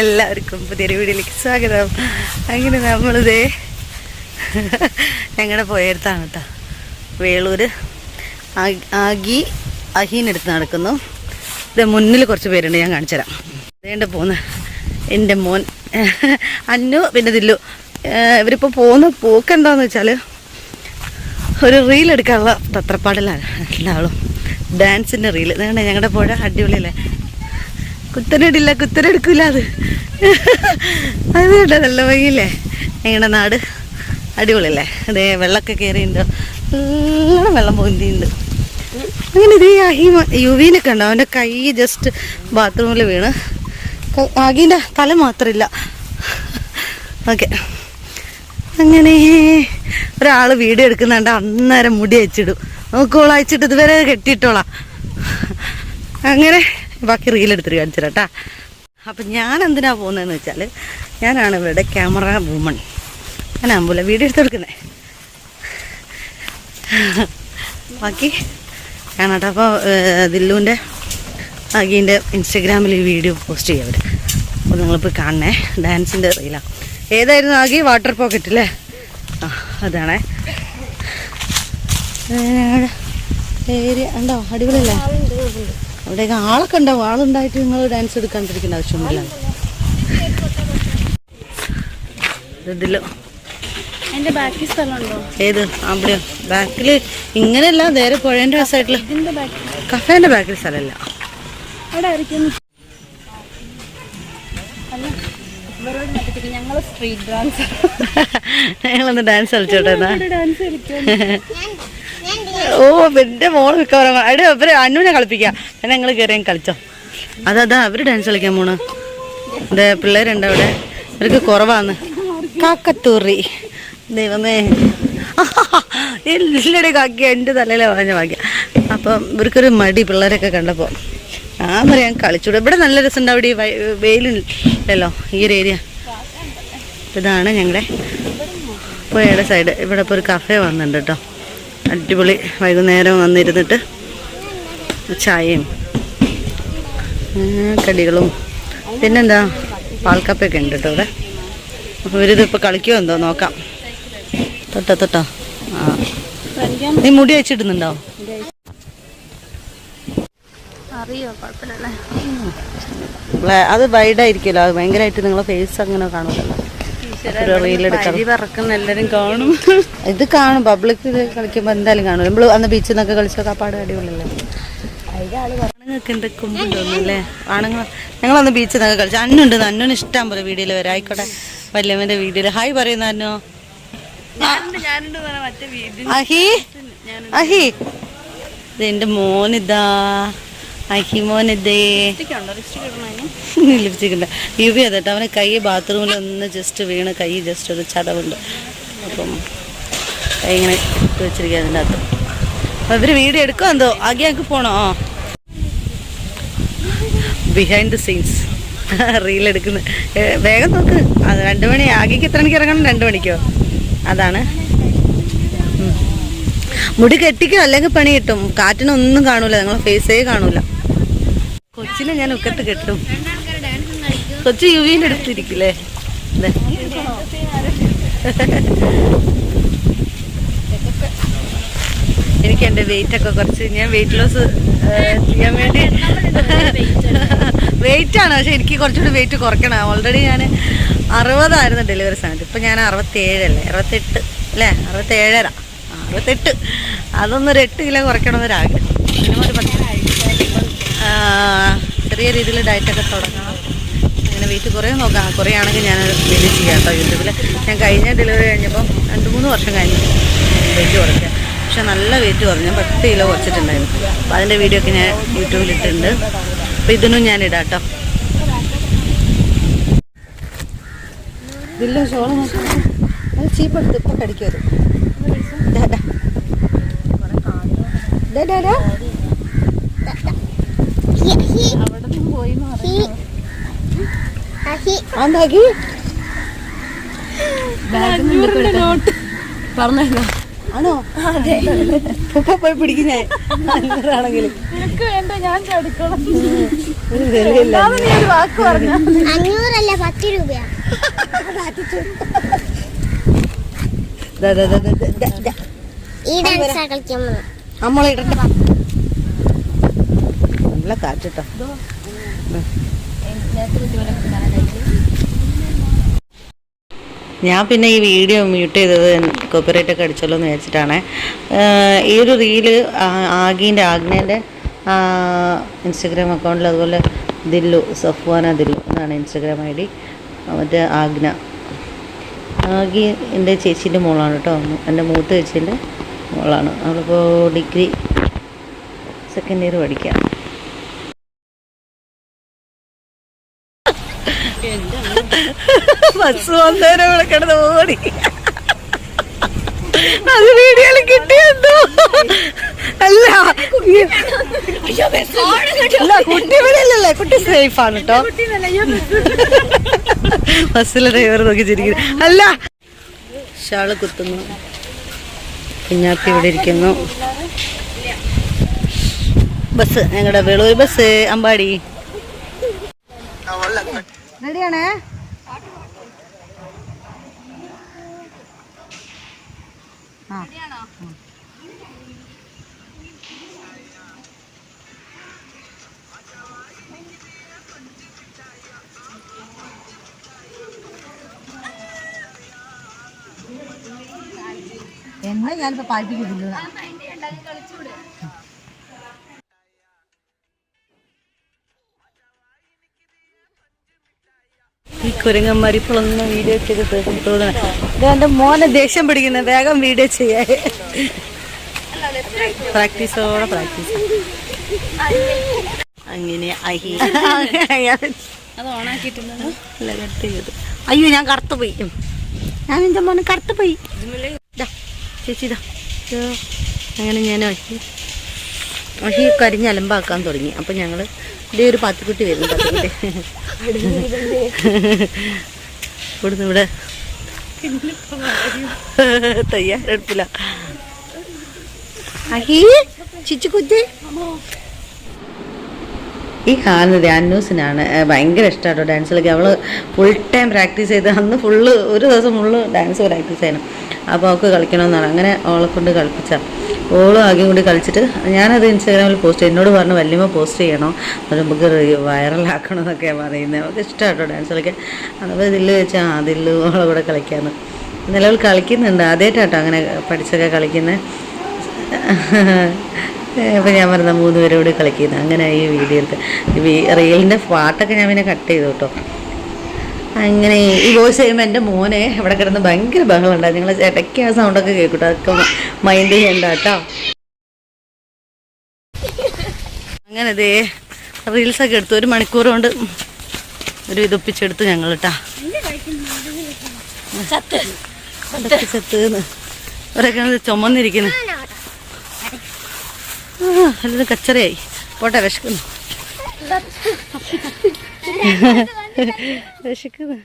എല്ലാവർക്കും പുതിയൊരു വീഡിയോയിലേക്ക് സ്വാഗതം. അങ്ങനെ നമ്മളിതേ ഞങ്ങളുടെ പോയടുത്താണ് കേട്ടോ ആകി ആഗി അഹീനെടുത്ത് നടക്കുന്നു. ഇത് മുന്നിൽ കുറച്ച് പേരുണ്ട് ഞാൻ കാണിച്ചു തരാം അതേണ്ട പോന്ന്. എന്റെ മോൻ അന്നു പിന്നെ ദില്ലു. ഇവരിപ്പോൾ പോകുന്ന പോക്കെന്താന്ന് വെച്ചാൽ ഒരു റീൽ എടുക്കാനുള്ള തത്രപ്പാടിലാണ് എല്ലാവളും ഡാൻസിന്റെ റീൽ ഇതാണ് ഞങ്ങളുടെ പുഴ അടിപൊളിയല്ലേ? കുത്തനെടില്ല കുത്തനെടുക്കില്ല അത്. അത് കേട്ടോ നല്ല ഭംഗിയില്ലേ? ഞങ്ങളുടെ നാട്? അടിപൊളിയല്ലേ? അതേ വെള്ളമൊക്കെ കയറിയുണ്ട് നല്ല വെള്ളം പൊന്തിയുണ്ട്. അങ്ങനെ ഇതേ അഹി യുവീനൊക്കെ ഉണ്ടോ അവന്റെ കൈ ജസ്റ്റ് ബാത്റൂമിൽ വീണ്. അഹീന്റെ തല മാത്രമില്ല. ഓക്കെ. അങ്ങനെ ഒരാൾ വീഡിയോ എടുക്കുന്നുണ്ട്. അന്നേരം മുടി അയച്ചിടും. നോക്കോളാം അയച്ചിട്ട് ഇതുവരെ കെട്ടിയിട്ടോളാം. അങ്ങനെ ബാക്കി റീൽ എടുത്തിട്ട് കാണിച്ചു കേട്ടാ അപ്പം ഞാൻ എന്തിനാ പോകുന്നതെന്ന് വെച്ചാൽ ഞാനാണ് ഇവിടെ ക്യാമറ വുമൺ ഞാനാകുമ്പോൾ വീഡിയോ എടുത്തെടുക്കുന്നത് ബാക്കി കാണട്ടെ അപ്പോൾ ദില്ലുവിന്റെ അഗീന്റെ ഇൻസ്റ്റഗ്രാമിൽ ഈ വീഡിയോ പോസ്റ്റ് ചെയ്യാം അവർ അപ്പോൾ നിങ്ങളിപ്പോൾ കാണണേ ഡാൻസിന്റെ റീലാണ് ഏതായിരുന്നു ആകി വാട്ടർ പോക്കറ്റ് അല്ലേ ആ അതാണേ ഏരിയ ഉണ്ടോ അടിപൊളിയല്ലേ അവിടെയൊക്കെ ആളൊക്കെ ഉണ്ടാവും ആളുണ്ടായിട്ട് നിങ്ങൾ ഡാൻസ് എടുക്കാണ്ടിരിക്കേണ്ട ആവശ്യമൊന്നുമില്ല. ഇതിലോ. എന്റെ ബാക്കി സ്ഥലമുണ്ടോ? ഏത്? അവിടെയോ ബാക്കിൽ ഇങ്ങനെയല്ല നേരെ പുഴേന്റെ ആ കഫേന്റെ ബാക്കിൽ സ്ഥലമല്ല സ്ട്രീറ്റ് ഡാൻസ് ഞങ്ങളൊന്ന് ഡാൻസ് കളിച്ചോട്ടെ ഓ എന്റെ മോൾ മിക്കവാറും അവിടെ അവർ അനുവിനെ കളിപ്പിക്കാം. പിന്നെ ഞങ്ങൾ കയറി കളിച്ചോ. അതാ അവർ ഡാൻസ് കളിക്കാൻ പോണ്. അതെ പിള്ളേരുണ്ട് അവിടെ. അവർക്ക് കുറവാന്ന്. കാക്കത്തൂറി. ദൈവമേ. എല്ലാടെ കാക്കിയ എന്റെ തലയിലെ വാഞ്ഞ ഭാഗ്യ. അപ്പം ഇവർക്കൊരു മടി പിള്ളേരൊക്കെ കണ്ടപ്പോൾ ഞാൻ പറയാൻ കളിച്ചൂടെ. ഇവിടെ നല്ല രസമുണ്ട് അവിടെ ഈ ഈ ഒരു ഏരിയ ഇതാണ് ഞങ്ങളുടെ പുഴയുടെ സൈഡ് ഇവിടെ ഇപ്പോൾ ഒരു കഫേ വന്നിട്ടുണ്ട് കേട്ടോ അടിപൊളി വൈകുന്നേരം വന്നിരുന്നിട്ട് ചായയും കടികളും. പിന്നെന്താ പാൽക്കപ്പൊക്കെ ഉണ്ട് കേട്ടോ ഇവിടെ അപ്പോൾ ഇവരിതിപ്പോൾ കളിക്കുമോ എന്തോ നോക്കാം. തൊട്ടോ തൊട്ടോ. ആ. നീ മുടി വെച്ചിടുന്നുണ്ടോ അറിയോ കുഴപ്പമില്ല ബ്ലാ- അത് വൈഡായിരിക്കുമല്ലോ അത് ഭയങ്കരമായിട്ട് നിങ്ങളെ ഫേസ് അങ്ങനെ കാണുമല്ലോ കാണും. ഇത് കാണും. പബ്ലിക്കിൽ കളിക്കുമ്പോൾ എന്തായാലും കാണും. നമ്മൾ അന്ന് ബീച്ചിൽ നിന്നൊക്കെ കളിച്ചൊക്കെ ആ പാട് അടിപൊളിയല്ലേ? കുമ്പുണ്ടോന്നല്ലേ? ആണുങ്ങൾ ഞങ്ങളന്ന് ബീച്ചിൽ നിന്നൊക്കെ കളിച്ചു. അന്നുണ്ട് അന്നു ഇഷ്ടം പോലെ വീഡിയോയിൽ വരാം. ആയിക്കോട്ടെ വല്യമ്മന്റെ വീഡിയോയിൽ ഹായ് പറയുന്ന അന്നോ അഹി? അഹി? ഇതെന്റെ മോനിതാ. അഹി മോനിതേ ഉണ്ടോ ലിപ്സ്റ്റിക് ഇടണോ ലിപ്സ്റ്റിക് ഉണ്ട് യുവി അതെട്ടോ അവനെ കൈ ബാത്റൂമിൽ ഒന്ന് ജസ്റ്റ് വീണ്. കൈ ജസ്റ്റ് ഒരു ചതവുണ്ട്. അപ്പം കൈ ഇങ്ങനെ ഇട്ട് വെച്ചിരിക്കുക അതിന്റെ അകത്ത്. അപ്പം ഇവർ വീഡിയോ എടുക്കുക എന്തോ? ആകെ ഞങ്ങൾക്ക് പോണോ? ബിഹൈൻഡ് ദ സീൻസ് റീൽ എടുക്കുന്നത് വേഗം നോക്ക്. അത് രണ്ട് മണി. ആകെക്ക് എത്ര മണിക്ക് ഇറങ്ങണം? രണ്ട് മണിക്കോ? അതാണ്. മുടി കെട്ടിക്കോ? അല്ലെങ്കിൽ പണി കിട്ടും. കാറ്റിനൊന്നും കാണൂല. നിങ്ങളെ ഫേസേ കാണൂല. കൊച്ചിനെ ഞാൻ ഉക്കത്ത് കെട്ടും. കൊച്ചു യുവിന്റെ അടുത്തിരിക്കില്ലേ. എനിക്ക് എന്റെ വെയിറ്റ് ഒക്കെ കുറച്ച് ഞാൻ വെയിറ്റ് ലോസ് ചെയ്യാൻ വേണ്ടി വെയിറ്റ് ആണ് പക്ഷെ എനിക്ക് കുറച്ചുകൂടി വെയിറ്റ് കുറയ്ക്കണം. ഓൾറെഡി ഞാൻ അറുപതായിരുന്നു ഡെലിവറി സമയത്ത് ഇപ്പം ഞാൻ അറുപത്തേഴല്ലേ? അറുപത്തെട്ട് അല്ലേ? അറുപത്തേഴര. അറുപത്തെട്ട്. അതൊന്നൊരു എട്ട് കിലോ കുറയ്ക്കണമെന്നൊരാഗ്രഹം. പിന്നെ ഒരു പത്ത് ചെറിയ രീതിയിൽ ഡയറ്റൊക്കെ തുടങ്ങണം. അങ്ങനെ വെയിറ്റ് കുറേ നോക്കാം. കുറേ ആണെങ്കിൽ ഞാൻ വീഡിയോ ചെയ്യാം കേട്ടോ യൂട്യൂബിൽ ഞാൻ കഴിഞ്ഞ ഡെലിവറി കഴിഞ്ഞപ്പം രണ്ട് മൂന്ന് വർഷം കഴിഞ്ഞു വെയിറ്റ് കുറയ്ക്കുക പക്ഷെ നല്ല വെയിറ്റ് കുറഞ്ഞു. പത്ത് കിലോ കുറച്ചിട്ടുണ്ടായിരുന്നു. അപ്പോൾ അതിന്റെ വീഡിയോ ഒക്കെ ഞാൻ യൂട്യൂബിൽ ഇട്ടിട്ടുണ്ട്. അപ്പോൾ ഇതിനും ഞാൻ ഇടാം കേട്ടോ. ഇതില്ല ഷോൾ അത് ചീപ്പെടുത്ത് ഇപ്പം കടിക്കും അത്. ദാ, ദാ, ദാ. അവിടെ നിന്ന് പോയി എന്ന് പറഞ്ഞു അതാക്കി നോട്ട് പറഞ്ഞല്ലോ ആണോ? ഇപ്പൊ പോയി പിടിക്കും ഞാൻ നിനക്ക് വേണ്ട ഞാൻ ചടിക്കണം ഒരു വിലയില്ല ഒരു വാക്ക് പറഞ്ഞ അഞ്ഞൂറല്ല പത്ത് രൂപയാ നമ്മളെ ഇടണ്ട നല്ല കാറ്റിട്ടോ. ഞാൻ പിന്നെ ഈ വീഡിയോ മ്യൂട്ട് ചെയ്തത് കോപ്പിറൈറ്റ് ഒക്കെ അടിച്ചല്ലോ എന്ന് വിചാരിച്ചിട്ടാണ്. ഈ ഒരു റീൽ ആഗീന്റെ ആഗ്നേന്റെ ഇൻസ്റ്റഗ്രാം അക്കൗണ്ടിൽ അതുപോലെ ദില്ലു സഫ്വാന ദില്ലു എന്നാണ് ഇൻസ്റ്റഗ്രാം ഐ ഡി. മറ്റേ ആഗ്ന. ആഗി എന്റെ ചേച്ചീന്റെ മോളാണ് കേട്ടോ. എന്റെ മൂത്ത ചേച്ചീന്റെ മോളാണ്. അവളിപ്പോൾ ഡിഗ്രി സെക്കൻഡ് ഇയർ പഠിക്കാം ബസ് വന്നേരം ഇവിടെ കിടന്ന് ഓടി. അത് വീഡിയോയിൽ കിട്ടിയെന്തോ? അല്ല അല്ല കുട്ടി ഇവിടെയല്ലേ കുട്ടി സേഫ് ആണ് കേട്ടോ ബസ്സിലെ ഡ്രൈവർ നോക്കി ചിരിക്കുന്നു. അല്ല. ഷാൾ കുത്തുന്നു. കുഞ്ഞാത്തി ഇവിടെ ഇരിക്കുന്നു. ബസ് ഞങ്ങളുടെ വേളൂർ ബസ് അമ്പാടി. റെഡിയാണേ എന്നെ ഞാനിപ്പോ പായിപ്പിക്കുന്നില്ല ഈ കുരങ്ങന്മാർ ഇപ്പോഴൊന്നും വീഡിയോ ചെയ്ത് തോന്നണം ഇത് എന്റെ മോനെ ദേഷ്യം പിടിക്കുന്നത് വേഗം വീഡിയോ ചെയ്യാ. പ്രാക്ടീസോടെ പ്രാക്ടീസ്. അങ്ങനെ അയ്യോ ഞാൻ കറുത്തു പോയി. ഞാൻ എന്റെ മോനെ കറുത്തു പോയി. ദാ, ചേച്ചി ഇതാ അങ്ങനെ ഞാൻ അഹി അഹി കരിഞ്ഞ് അലമ്പാക്കാൻ തുടങ്ങി. അപ്പം ഞങ്ങൾ ഇതേ ഒരു പത്തുക്കുട്ടി വരുന്നു ഇവിടുന്ന് ഇവിടെ തയ്യാറെടുപ്പില്ല. ചിച്ചു ചിച്ചുക്കുത്തി ഈ കാണുന്ന ഡാൻസിനാണ് ഭയങ്കര ഇഷ്ടമാട്ടോ ഡാൻസ് കളിക്കാൻ അവൾ ഫുൾ ടൈം പ്രാക്ടീസ് ചെയ്ത് അന്ന് ഫുള്ള് ഒരു ദിവസം ഫുള്ള് ഡാൻസ് പ്രാക്ടീസ് ചെയ്യണം. അപ്പോൾ അവൾക്ക് കളിക്കണമെന്നാണ്. അങ്ങനെ അവളെ കൊണ്ട് കളിപ്പിച്ച. ഓളും ആകെയും കൂടി കളിച്ചിട്ട് ഞാനത് ഇൻസ്റ്റാഗ്രാമിൽ പോസ്റ്റ് എന്നോട് പറഞ്ഞു വല്യമ്മ പോസ്റ്റ് ചെയ്യണോ? അത് നമുക്ക് വൈറലാക്കണം എന്നൊക്കെയാണ് പറയുന്നത്. അവൾക്ക് ഇഷ്ടമാട്ടോ ഡാൻസ് കളിക്കാൻ അപ്പോൾ ഇതിൽ വെച്ചാൽ ദില്ല് അവളെ കൂടെ കളിക്കാമെന്ന് നിലവിൽ കളിക്കുന്നുണ്ട്. ആദ്യമായിട്ടാട്ടോ അങ്ങനെ പഠിച്ചൊക്കെ കളിക്കുന്നത് അപ്പോൾ ഞാൻ പറഞ്ഞ മൂന്ന് പേരും കൂടി കളിക്കുന്നത് അങ്ങനെ ഈ വീഡിയോ എടുത്ത് ഈ റീലിന്റെ പാട്ടൊക്കെ ഞാൻ പിന്നെ കട്ട് ചെയ്തു കേട്ടോ അങ്ങനെ ഈ വോയിസ് ചെയ്യുമ്പോൾ എന്റെ മോനെ ഇവിടെ കിടന്ന് ഭയങ്കര ബഹളമുണ്ടായി നിങ്ങൾ ഇടയ്ക്ക് ആ സൗണ്ടൊക്കെ കേൾക്കട്ടോ അതൊക്കെ മൈൻഡ് ചെയ്യണ്ട കേട്ടോ അങ്ങനെ ദേ റീൽസൊക്കെ എടുത്തു ഒരു മണിക്കൂർ കൊണ്ട് ഒരു ഇതൊപ്പിച്ചെടുത്തു ഞങ്ങൾ കേട്ടാ ചത്ത് ചത്ത് ഒരൊക്കെ ചുമന്നിരിക്കുന്നു ആ, എല്ലാവരും കച്ചറയായി. പോട്ടെ വിശക്കുന്നു. വിശക്കുന്നു.